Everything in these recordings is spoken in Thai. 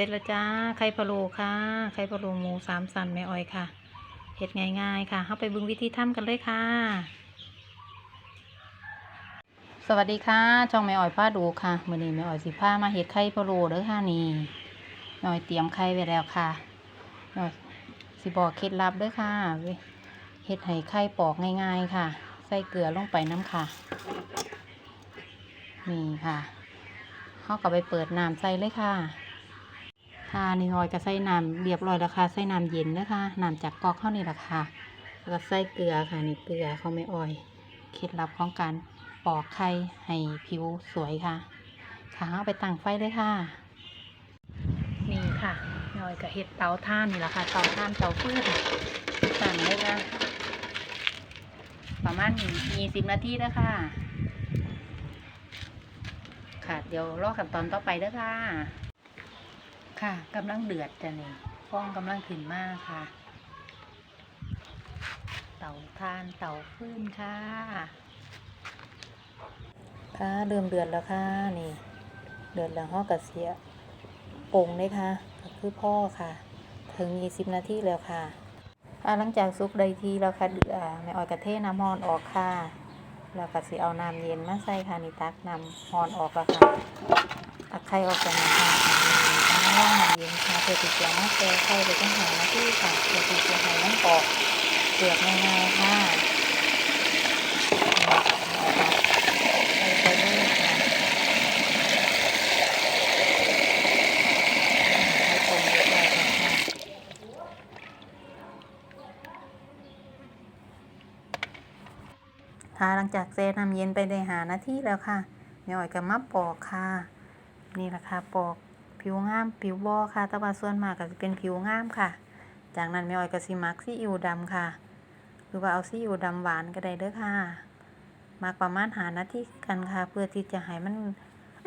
ร็จแล้วจ้า ไข่พะโล้ค่ะ ไข่พะโล้หมูสามสันแม่อ้อยค่ะเฮ็ดง่ายๆค่ะ เข้าไปบิ่งวิธีทำกันเลยค่ะ สวัสดีค่ะช่องแม่อ้อยพาดูค่ะมื้อนี้แม่อ้อยสิพามาเฮ็ดไข่พะโล้เด้อค่ะนี่แม่อ้อยเตรียมไข่ไว้แล้วค่ะแม่อ้อยสิบอกเคล็ดลับเด้อค่ะเว้ยเฮ็ดให้ไข่ปอกง่ายๆค่ะ ใส่เกลือลงไปน้ำค่ะ นี่ค่ะเขาก็ไปเปิดน้ำใส่เลยค่ะ ค่ะนี่น้อยก็ใส่น้ำเรียบร้อยแล้วค่ะใส่น้ำเย็นนะคะน้ำจากก๊อกเข้านี่แหละค่ะแล้วก็ใส่เกลือค่ะนี่เกลือเขาไม่อ่อยเคล็ดลับของการปอกไข่ให้ผิวสวยค่ะค่ะเอาไปตั้งไฟเลยค่ะ นี่ค่ะน้อยก็เห็ดเตาถ่านนี่แหละค่ะเตาถ่านเตาฟืนตั้งเลยค่ะประมาณยี่สิบนาทีแล้วค่ะค่ะเดี๋ยวรอขั้นตอนต่อไปเด้อค่ะ ค่ะกำลังเดือดจ้ะนี่ฟองกำลังขึ้นมากค่ะ เตาทานเตาฟืนค่ะ ค่ะเริ่มเดือดแล้วค่ะนี่ เดือดแล้วห่อกระเสียปงเลยค่ะก็คือพ่อค่ะ ถึงยี่สิบนาทีแล้วค่ะอ่าหลังจากซุปได้ทีแล้วค่ะเดือดแม่ออยกระเทน้ำฮอนออกค่ะแล้วก็สิเอาน้ำเย็นมาใส่ค่ะนี่ตักน้ำฮอนออกแล้วค่ะ ตักไข่ออกจากน้ำน้ำร้อนน้ำเย็นค่ะเพื่อที่จะมาแก้ไข่ไปจังหาหาที่ค่ะเพื่อที่จให้มันปอกเปลือกง่ายๆค่ะใส่ไปเลยค่ะให้ตรงเรียบร้อยแล้วค่ะค่ะหลังจากแช่น้ำเย็นไปได้หานาทีแล้วค่ะแม่อ้อยก็มาปอกค่ะ นี่แหละค่ะปอกผิวงามผิวบอค่ะ แต่ว่าส่วนมากก็จะเป็นผิวงามค่ะ จากนั้นแม่อ้อยก็สิมักซีอิ๊วดำค่ะ หรือว่าเอาซีอิ๊วดำหวานก็ได้เด้อค่ะมักประมาณหานาทีกันค่ะ เพื่อที่จะให้มัน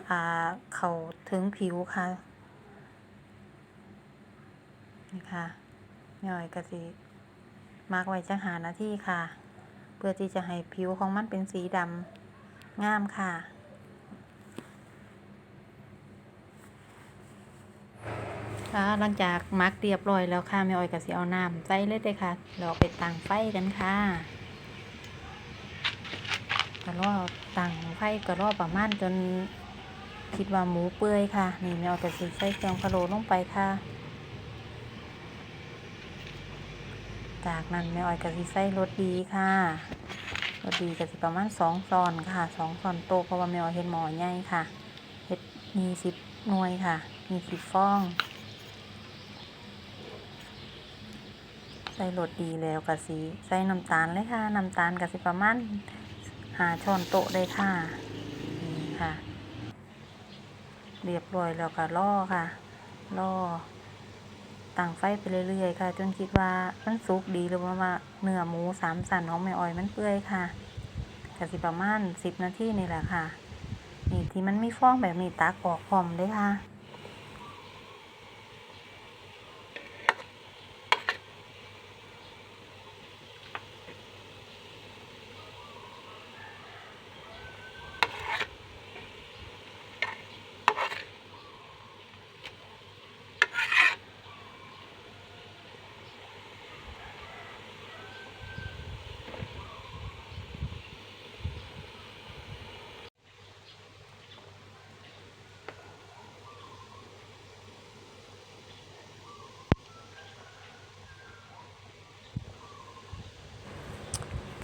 อ่าเข้าถึงผิวค่ะนี่ค่ะแม่อ้อยก็สิมักไว้จังหานาทีค่ะ เพื่อที่จะให้ผิวของมันเป็นสีดำงามค่ะ ค่ะหลังจากมักเรียบร้อยแล้วค่ะแม่อ้อยก็สิเอาน้ำใส่เลยเด้อค่ะเราไปตั้งไฟกันค่ะก็รอตั้งไฟก็รอประมาณจนคิดว่าหมูเปื่อยค่ะ นี่แม่อ้อยก็สิใส่เครื่องพะโล้ลงไปค่ะ จากนั้นแม่อ้อยก็สิใส่รสดีค่ะรสดีก็สิประมาณสองซอนค่ะสองซอนโตเพราะว่าแม่อ้อยเฮ็ดหมอใหญ่ค่ะเฮ็ดมีสิบหน่วยค่ะ มีสิบฟอง ใส่รสดีแล้วกะสิใส่น้ำตาลเลยค่ะน้ำตาลกะสิประมาณหาช้อนโต๊ะเลยค่ะนี่ค่ะ เรียบร้อยแล้วก็ล่อค่ะล่อตั้งไฟไปเรื่อยๆค่ะ จนคิดว่ามันสุกดีหรือว่าาเนื้อหมูสามสันของแม่อ้อยมันเปื่อยค่ะกะสิประมาณสิบนาทีนี่แหละค่ะนี่ที่มันไมีฟองแบบนี้ตักออกพร้อมเลยค่ะ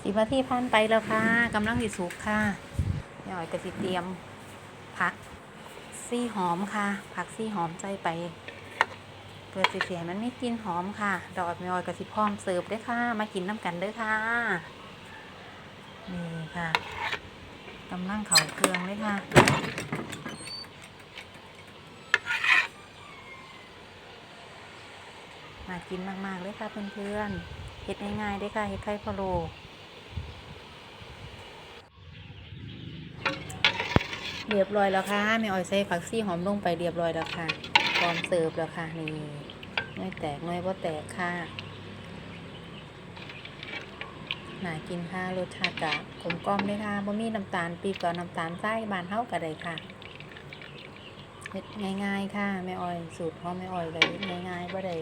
สิบนาทีผ่านไปแล้วค่ะกำลังสิสุกค่ะแม่อ้อยก็สิเตรียม ผักซี่หอมค่ะ ผักซี่หอมใส่ไปเพื่อสิเสียมันไม่กินหอมค่ะ ดอกแม่อ้อยก็สิพร้อมเสิร์ฟเด้วยค่ะ มากินน้ำกันด้อค่ะ นี่ค่ะกำลังเขาเครื่องเลยค่ะมากินมาก ๆ เลยค่ะเพื่อนๆเฮ็ดง่ายๆด้ค่ะเฮ็ดไข่พะโล เรียบร้อยแล้วค่ะแม่อ้อยใส่ผักซี่หอมลงไปเรียบร้อยแล้วค่ะพร้อมเสิร์ฟแล้วค่ะนี่น้อยแตกน้อยว่าแตกค่ะน่ากินค่ะรสชาติกะกลมกล่อมเลยค่ะบ่มีน้ำตาลปีบกับน้ำตาลใส่บานเท่ากันเลยค่ะเฮ็ดง่ายๆค่ะแม่อ้อยสูตรขอแม่อ้อยเลยง่ายๆบ่ได้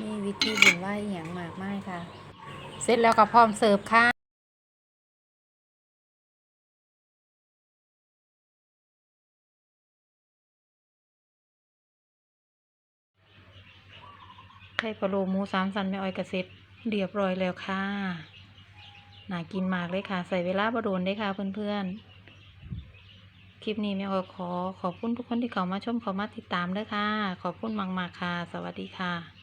มีวิธีบุญว่าอีหยังมากมายค่ะ เสร็จแล้วก็พร้อมเสิร์ฟค่ะ ข่พะโล้หมูสามสันแม่อ้อยกระเซ็ตเรียบร้อยแล้วค่ะน่ากินมากเลยค่ะ ใส่เวลาประโดนได้ค่ะเพื่อนๆ คลิปนี้แม่อ้อยขอขอบคุณทุกคนที่เข้ามาชมเข้ามาติดตามด้วยค่ะ ขอบคุณมากๆค่ะ สวัสดีค่ะ